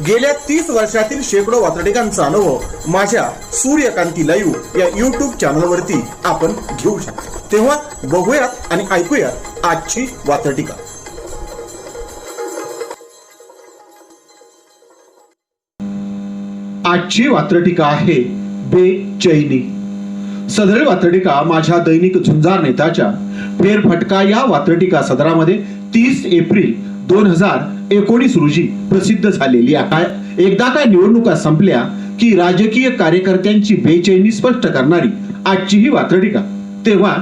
गेल्या तीस वर्षातील शेकडो वातडिकांचा अनुभव माझ्या सूर्यकांती लाईव्ह या युट्यूब चॅनलवरती आपण घेऊ शकता. तेव्हा बघूयात आणि ऐकूयात आजची वातडिका आजची वात्रटिका आहे बेचैनी. सदर वात्रटिका माझ्या दैनिक झुंजार नेताच्या. फेरफटका या वात्रटिका सदरामध्ये तीस एप्रिल दोन हजार एकोणीस रोजी प्रसिद्ध झालेली आहे. एकदा का निवडणुका संपल्या की राजकीय कार्यकर्त्यांची बेचैनी स्पष्ट करणारी आजची ही वात्रटिका. तेव्हा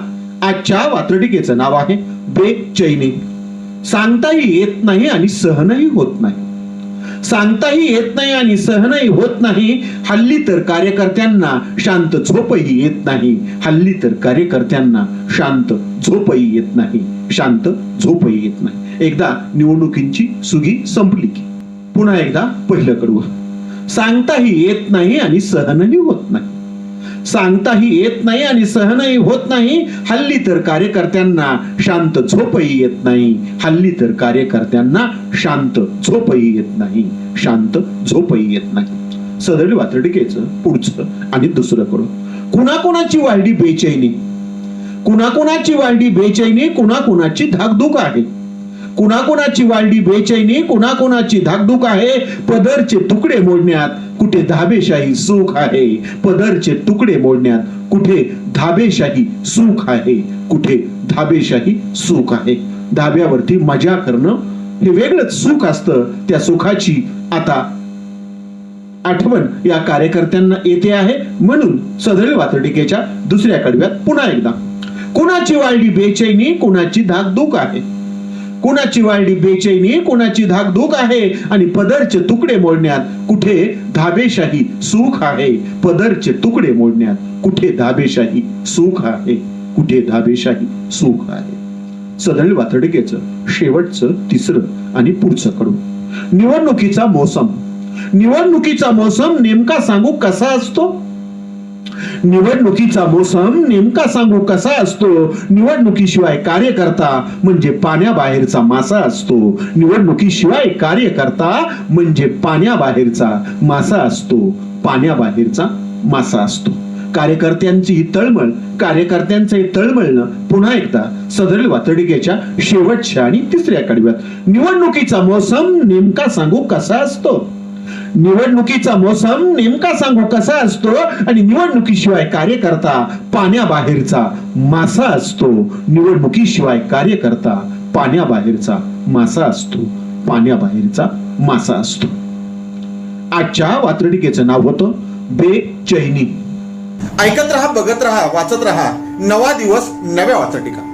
आजच्या वात्रटिकेचं नाव आहे बेचैनी. सांगताही येत नाही आणि सहनही होत नाही. सांगताही येत नाही आणि सहनही होत नाही. हल्ली तर कार्यकर्त्यांना शांत झोपही येत नाही. हल्ली तर कार्यकर्त्यांना शांत झोपही येत नाही. शांत झोपही येत नाही. एकदा निवडणुकींची सुगी संपली की पुन्हा एकदा पहिलं कडवं. सांगताही येत नाही आणि सहनही होत नाही. सांगताही येत नाही आणि सहनही होत नाही. हल्ली तर कार्यकर्त्यांना शांत झोपही येत नाही. हल्ली तर कार्यकर्त्यांना शांत झोपही येत नाही. शांत झोपही येत नाही. सदरी वात्रटिकेचं पुढचं आणि दुसरं कडू कुणाकुणाची वाढली बेचैनी? कुणाकुणाची वाढली बेचैनी? कुणाकुणाची धाकधूक आहे? कुणाकुणाची वाढली बेचैनी कुणाकुणाची धाकधूक आहे पदरचे तुकडे मोडण्यात कुठे धाबेशाही सुख आहे? पदरचे तुकडे मोडण्यात कुठे धाबेशाही सुख आहे? कुठे धाबेशाही सुख आहे? धाब्यावरती मजा करणं हे वेगळंच सुख असतं. त्या सुखाची आता आठवण या कार्यकर्त्यांना येते आहे. म्हणून सदरील वातडिकेच्या दुसऱ्या कडव्यात पुन्हा एकदा. कुणाची वाढली बेचैनी कुणाची धाकधूक आहे? कुणाची वाढली बेचैनी कुणाची धाकधूक आहे आणि पदरचे तुकडे मोडण्यात कुठे धाबेशाही सुख आहे? पदरचे तुकडे मोडण्यात कुठे धाबेशाही सुख आहे? कुठे धाबेशाही सुख आहे? सदळ वातडिकेचं शेवटचं तिसरं आणि पुढचं कडू निवडणुकीचा मोसम. निवडणुकीचा मोसम नेमका सांगू कसा असतो? निवडणुकीचा मोसम नेमका सांगू कसा असतो? निवडणुकीशिवाय कार्यकर्ता म्हणजे पाण्याबाहेरचा मासा असतो. निवडणुकीशिवाय कार्यकर्ता म्हणजे पाण्याबाहेरचा मासा असतो. पाण्याबाहेरचा मासा असतो. कार्यकर्त्यांची ही तळमळ कार्यकर्त्यांचे तळमळणं पुन्हा एकदा सदरील वातडिकेच्या शेवटच्या आणि तिसऱ्या कडव्यात. निवडणुकीचा मोसम नेमका सांगू कसा असतो? निवडणुकीचा मोसम नेमका सांगू कसा असतो आणि निवडणुकीशिवाय कार्यकर्ता पाण्याबाहेरचा मासा असतो? निवडणुकीशिवाय कार्यकर्ता पाण्याबाहेरचा मासा असतो. पाण्याबाहेरचा मासा असतो. आजच्या वात्रटिकेचं नाव होतं बेचैनी. ऐकत रहा बघत रहा वाचत रहा. नवा दिवस नव्या वाचटिका